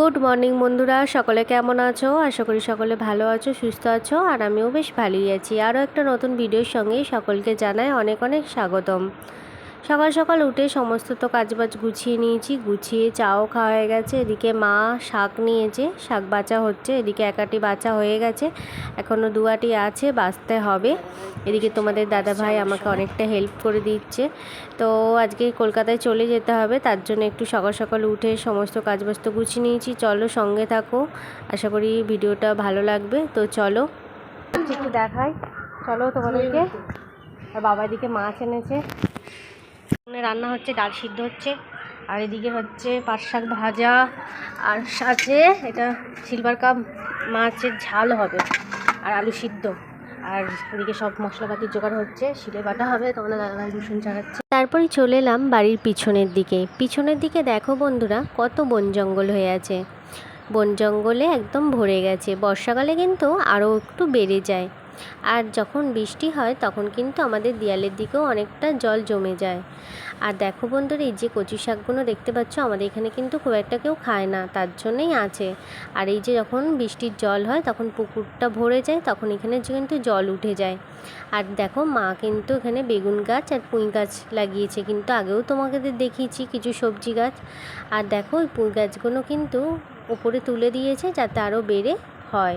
Good morning বন্ধুরা, সকলে কেমন আছো? আশা করি সকলে ভালো আছো, সুস্থ আছো, আর আমিও বেশ ভালোই আছি। আরও একটা নতুন ভিডিওর সঙ্গে সকলকে জানাই অনেক অনেক স্বাগতম। সকাল সকাল উঠে সমস্ত তো কাজবাজ গুছিয়ে নিয়েছি, গুছিয়ে চাও খাওয়া হয়ে গেছে, এদিকে মা শাক নিয়েছে, শাক বাছা হচ্ছে, এদিকে একাটি বাছা হয়ে গেছে এখনও দুয়াটি আছে বাঁচতে হবে। এদিকে তোমাদের দাদা ভাই আমাকে অনেকটা হেল্প করে দিচ্ছে। তো আজকে কলকাতায় চলে যেতে হবে, তার জন্য একটু সকাল সকাল উঠে সমস্ত কাজবাজ তো গুছিয়ে নিয়েছি। চলো সঙ্গে থাকো, আশা করি ভিডিওটা ভালো লাগবে। তো চলো। একটু দেখাই। চলো তোমাদেরকে। আর বাবা এদিকে মাছ এনেছে। রান্না হচ্ছে, ডাল সিদ্ধ হচ্ছে। আর এদিকে হচ্ছে পাট শাক ভাজা। আর আছে এটা সিলভার কাপ মাছের ঝাল হবে আর আলু সিদ্ধ। আর এদিকে সব মশলাপাতি জোগাড় হচ্ছে, শিলে বাটা হবে তখন দাদাভাই রসুন চালাচ্ছে তারপরে চলে এলাম বাড়ির পিছনের দিকে। পিছনের দিকে দেখো বন্ধুরা, কত বন জঙ্গল হয়ে আছে। বন জঙ্গলে একদম ভরে গেছে। বর্ষাকালে কিন্তু আরও একটু বেড়ে যায়। আর যখন বৃষ্টি হয়, তখন কিন্তু আমাদের দেয়ালের দিকেও অনেকটা জল জমে যায়। আর দেখো বন্ধুরা, এই যে কচু শাকগুলো দেখতে পাচ্ছ, আমাদের এখানে কিন্তু খুব একটা কেউ খায় না, তার জন্যই আছে। আর এই যে যখন বৃষ্টির জল হয়, তখন পুকুরটা ভরে যায়, তখন এখানে কিন্তু জল উঠে যায়। আর দেখো, মা কিন্তু এখানে বেগুন গাছ আর পুঁই গাছ লাগিয়েছে, কিন্তু আগেও তোমাকে দেখিয়েছি কিছু সবজি গাছ। আর দেখো, ওই পুঁই গাছগুলো কিন্তু ওপরে তুলে দিয়েছে, যাতে আরও বেড়ে হয়।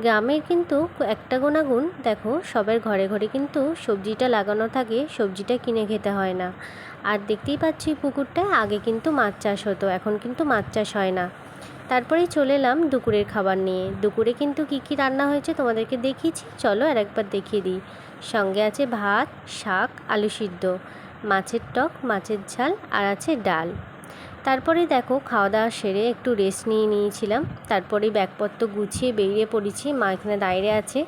গ্রামের কিন্তু একটা গুণাগুণ, দেখো, সবার ঘরে ঘরে কিন্তু সবজিটা লাগানো থাকে, সবজিটা কিনে খেতে হয় না। আর দেখতেই পাচ্ছি পুকুরটায় আগে কিন্তু মাছ চাষ হতো, এখন কিন্তু মাছ চাষ হয় না। তারপরেই চলে এলাম দুপুরের খাবার নিয়ে। দুপুরে কিন্তু কি কি রান্না হয়েছে তোমাদেরকে দেখিয়েছি, চলো আর একবার দেখিয়ে দিই। সঙ্গে আছে ভাত, শাক, আলু সিদ্ধ, মাছের টক, মাছের ঝাল, আর আছে ডাল। তারপরে দেখো খাওয়া দাওয়া সেরে একটু রেস্ট নিয়ে নিয়েছিলাম। তারপরে ব্যাগপত্র গুছিয়ে বেরিয়ে পড়েছি, মা এখানে দাঁড়িয়ে আছে।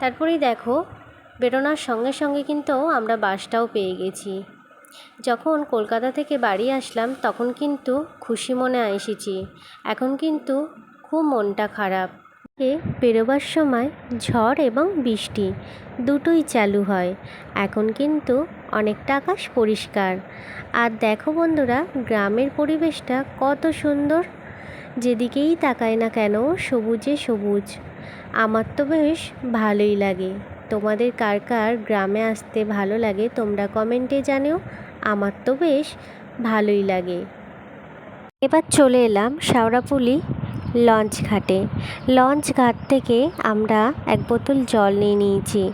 তারপরেই দেখো বেরোনার সঙ্গে সঙ্গে কিন্তু আমরা বাসটাও পেয়ে গেছি। যখন কলকাতা থেকে বাড়ি আসলাম তখন কিন্তু খুশি মনে এসেছি। এখন কিন্তু খুব মনটা খারাপ। বেরোবার সময় ঝড় এবং বৃষ্টি দুটোই চালু হয়। এখন কিন্তু অনেকটা আকাশ পরিষ্কার। আর দেখো বন্ধুরা, গ্রামের পরিবেশটা কত সুন্দর। যেদিকেই তাকায় না কেন, সবুজে সবুজ। আমার তো বেশ ভালোই লাগে। তোমাদের কার কার গ্রামে আসতে ভালো লাগে তোমরা কমেন্টে জানিও। আমার তো বেশ ভালোই লাগে। এবার চলে এলাম শাওড়াপুলি লঞ্চ ঘাটে। লঞ্চ ঘাট থেকে আমরা এক বোতল জল নিয়ে নিয়েছি।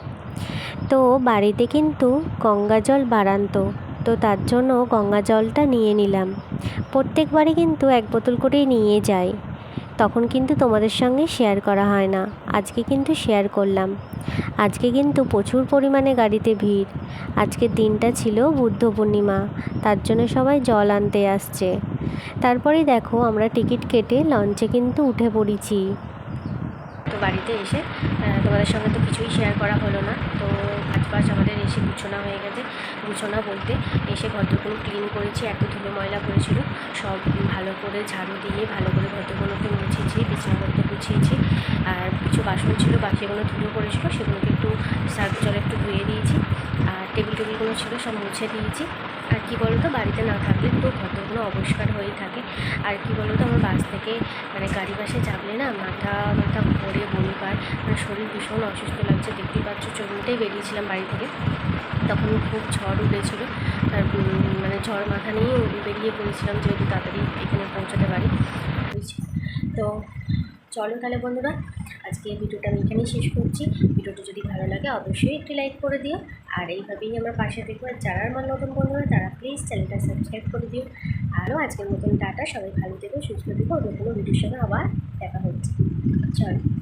তো বাড়িতে কিন্তু গঙ্গা জল বাড়ান্ত। তো তার জন্য গঙ্গা জলটা নিয়ে নিলাম। প্রত্যেকবারই কিন্তু এক বোতল করেই নিয়ে যাই তখন কিন্তু তোমাদের সঙ্গে শেয়ার করা হয় না। আজকে কিন্তু শেয়ার করলাম। আজকে কিন্তু প্রচুর পরিমাণে গাড়িতে ভিড়। আজকে দিনটা ছিল বুদ্ধ পূর্ণিমা, তার জন্য সবাই জল আনতে আসছে। তারপরে দেখো আমরা টিকিট কেটে লঞ্চে কিন্তু উঠে পড়েছি। বাড়িতে এসে তোমাদের সঙ্গে তো কিছুই শেয়ার করা হলো না। তো আজপাশ আমাদের এসে গুছোনা হয়ে গেছে। গুছোনা বলতে এসে ঘরগুলো ক্লিন করেছি, এত ধুলো ময়লা করেছিল সব ভালো করে ঝাড়ু দিয়ে, ভালো করে ঘরগুলোকে মুছেছি, বিছানাপত্র গুছিয়েছি। আর কিছু বাসন ছিল, বাকিগুলো ধুলো করেছিল সেগুলোকে একটু ধুয়ে দিয়েছি আর টেবিল টেবিলগুলো ছিল সব মুছে দিয়েছি। আর কি বলতো, বাড়িতে না থাকলে তো ঘরগুলো অপরিষ্কার হয়েই থাকে। আর কি বলতো, আমার বাস থেকে মানে গাড়ি বাসে চাপলে না মাথা মাথা ভরে বমি পায়। মানে শরীর ভীষণ অসুস্থ লাগছে, দেখতেই পাচ্ছ চলতেই বেরিয়েছিলাম বাড়ি থেকে। তখন খুব ঝড় উঠেছিল। আর মানে ঝড় মাথা নিয়েই বেরিয়ে পড়েছিলাম, যেহেতু তাড়াতাড়ি এখানে পৌঁছাতে পারি। তো চলো তাহলে বন্ধুরা, আজকে ভিডিওটা আমি এখানেই শেষ করছি। ভিডিওটা যদি ভালো লাগে, অবশ্যই একটি লাইক করে দিও। আর এইভাবেই আমার পাশে দেখব। আর যারা আমার নতুন বন্ধুরা, তারা প্লিজ চ্যানেলটা সাবস্ক্রাইব করে দিও। আরও আজকের মতন টাটা। সবাই ভালো থেকো, সুস্থ থেকো। অন্য কোনো ভিডিওর সঙ্গে আবার দেখা হচ্ছে। চলো।